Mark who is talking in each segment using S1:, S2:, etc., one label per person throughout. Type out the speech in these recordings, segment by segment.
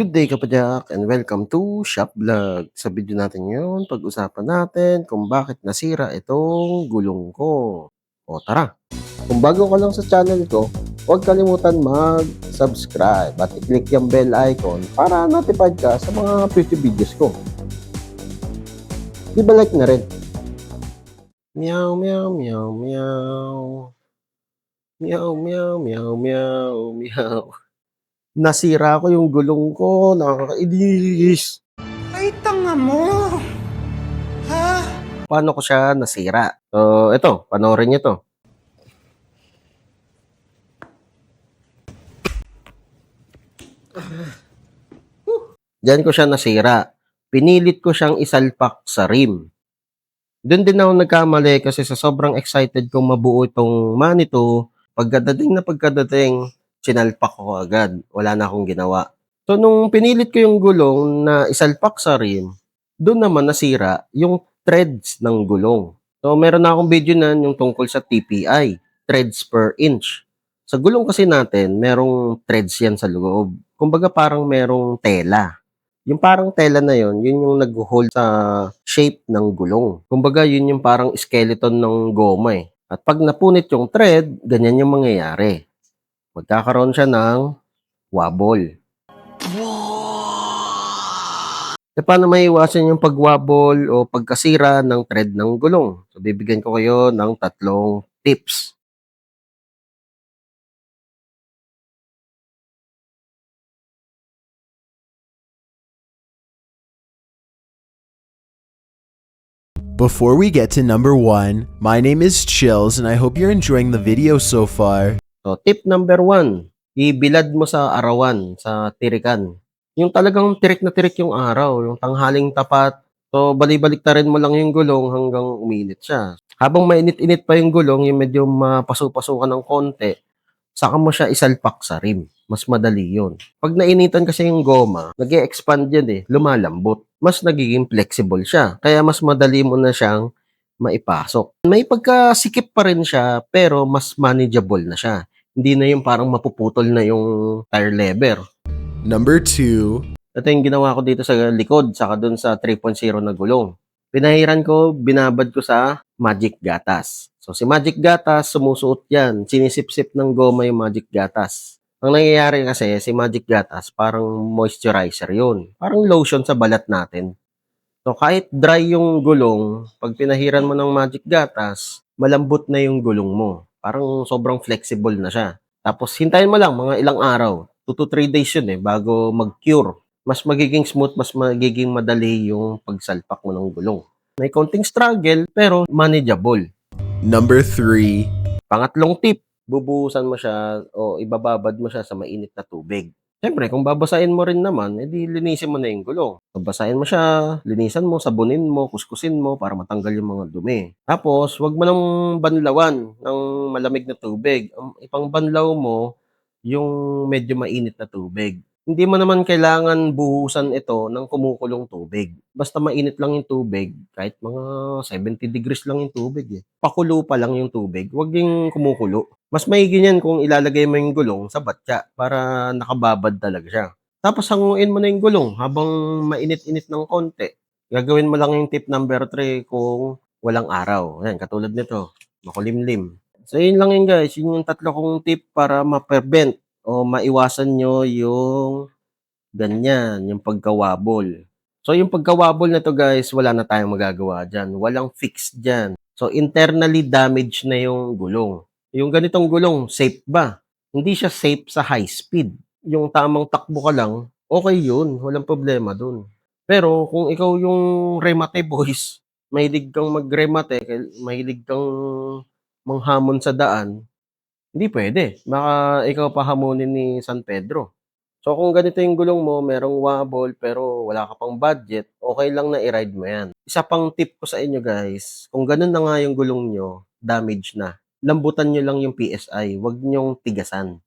S1: Good day kapadyak and welcome to Shop Vlog. Sa video natin ngayon, pag-usapan natin kung bakit nasira itong gulong ko. O tara! Kung bago ka lang sa channel ko, huwag kalimutan mag-subscribe at i-click yung bell icon para notified ka sa mga future videos ko. Di ba like na rin? Meow, meow, meow, meow. Meow, meow, meow, meow, meow. Nasira ko yung gulong ko. Nakakainis.
S2: Ay, tanga mo! Ha?
S1: Paano ko siya nasira? So, ito. Panoorin niyo to. Diyan ko siya nasira. Pinilit ko siyang isalpak sa rim. Doon din ako nagkamali kasi sa sobrang excited kong mabuo itong manito, pagkadating na pagkadating, sinalpak ko agad. Wala na akong ginawa. So, nung pinilit ko yung gulong na isalpak sa rim, doon naman nasira yung threads ng gulong. So, meron na akong video na yung tungkol sa TPI, threads per inch. Sa gulong kasi natin, merong threads yan sa loob. Kumbaga parang merong tela. Yung parang tela na yon, yun yung nag-hold sa shape ng gulong. Kumbaga, yun yung parang skeleton ng goma eh. At pag napunit yung thread, ganyan yung mangyayari. Magkakaroon siya ng wobble. E paano maiwasan yung pagwabol o pagkasira ng thread ng gulong? So, bibigyan ko kayo ng tatlong tips.
S3: Before we get to number one, my name is Chills and I hope you're enjoying the video so far.
S1: So, tip number one, ibilad mo sa arawan, sa tirikan. Yung talagang tirik na tirik yung araw, yung tanghaling tapat. So, balibalik rin mo lang yung gulong hanggang uminit siya. Habang mainit-init pa yung gulong, yung medyo mapaso-paso ka ng konti, saka mo siya isalpak sa rim. Mas madali yun. Pag nainitan kasi yung goma, nag expand yan eh, lumalambot. Mas nagiging flexible siya. Kaya mas madali mo na siyang maipasok. May pagkasikip pa rin siya, pero mas manageable na siya. Hindi na yung parang mapuputol na yung tire lever.
S3: Number two,
S1: Ito yung ginawa ko dito sa likod, saka dun sa 3.0 na gulong. Pinahiran ko, binabad ko sa Magic Gatas. So si Magic Gatas, sumusuot yan. Sinisip-sip ng goma yung Magic Gatas. Ang nangyayari kasi, si Magic Gatas, parang moisturizer yun. Parang lotion sa balat natin. So kahit dry yung gulong, pag pinahiran mo ng Magic Gatas, malambot na yung gulong mo. Parang sobrang flexible na siya. Tapos hintayin mo lang mga ilang araw. 2 to 3 days yun eh, bago mag-cure. Mas magiging smooth, mas magiging madali yung pagsalpak mo ng gulong. May konting struggle, pero manageable.
S3: number three,
S1: Pangatlong tip, bubuhusan mo siya o ibababad mo siya sa mainit na tubig. Siyempre, kung babasahin mo rin naman, edi linisin mo na yung gulong. Babasahin mo siya, linisan mo, sabunin mo, kuskusin mo para matanggal yung mga dumi. Tapos, wag mo nang banlawan ng malamig na tubig. Ang ipang banlaw mo, yung medyo mainit na tubig. Hindi mo naman kailangan buhusan ito ng kumukulong tubig. Basta mainit lang yung tubig, kahit mga 70 degrees lang yung tubig eh. Pakulo pa lang yung tubig, wag yung kumukulo. Mas maigi niyan kung ilalagay mo yung gulong sa batya para nakababad talaga siya. Tapos hanguin mo na yung gulong habang mainit-init ng konti. Gagawin mo lang yung tip number 3 kung walang araw. Ayan, katulad nito, makulimlim. So yun lang yun guys, yun yung tatlo kong tip para ma-prevent o maiwasan nyo yung ganyan, yung pagkawabol. So yung pagkawabol na to guys, wala na tayong magagawa dyan. Walang fix dyan. So internally damaged na yung gulong. Yung ganitong gulong, safe ba? Hindi siya safe sa high speed. Yung tamang takbo ka lang, okay yun. Walang problema dun. Pero kung ikaw yung remate boys, mahilig kang magremate, mahilig kang manghamon sa daan, hindi pwede. Baka ikaw pa hamunin ni San Pedro. So kung ganito yung gulong mo, merong wobble pero wala ka pang budget, okay lang na i-ride mo yan. Isa pang tip ko sa inyo guys, kung ganun na nga yung gulong nyo, damage na. Lambutan nyo lang yung PSI, wag nyong tigasan.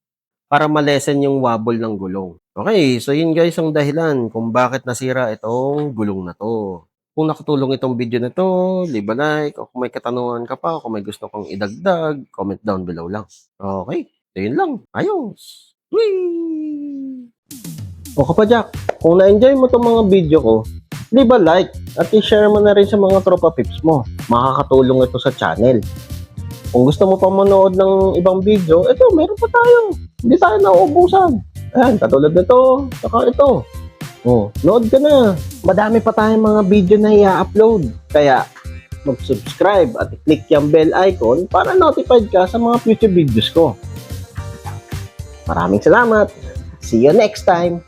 S1: Para malesen yung wobble ng gulong. Okay, so yun guys ang dahilan kung bakit nasira itong gulong na to. Kung nakatulong itong video na to, leave a like, o kung may katanungan ka pa, o kung may gusto kong idagdag, comment down below lang. Okay, so yun lang. Ayos! Whee! O kapadyak, kung na-enjoy mo itong mga video ko, leave a like at i-share mo na rin sa mga tropa pips mo. Makakatulong ito sa channel. Kung gusto mo pa manood ng ibang video, ito, meron pa tayo. Hindi tayo nauubusan. Ayan, katulad nito, saka ito. Oh, nood ka na. Madami pa tayong mga video na i-upload. Kaya, mag-subscribe at i-click yung bell icon para notified ka sa mga future videos ko. Maraming salamat. See you next time.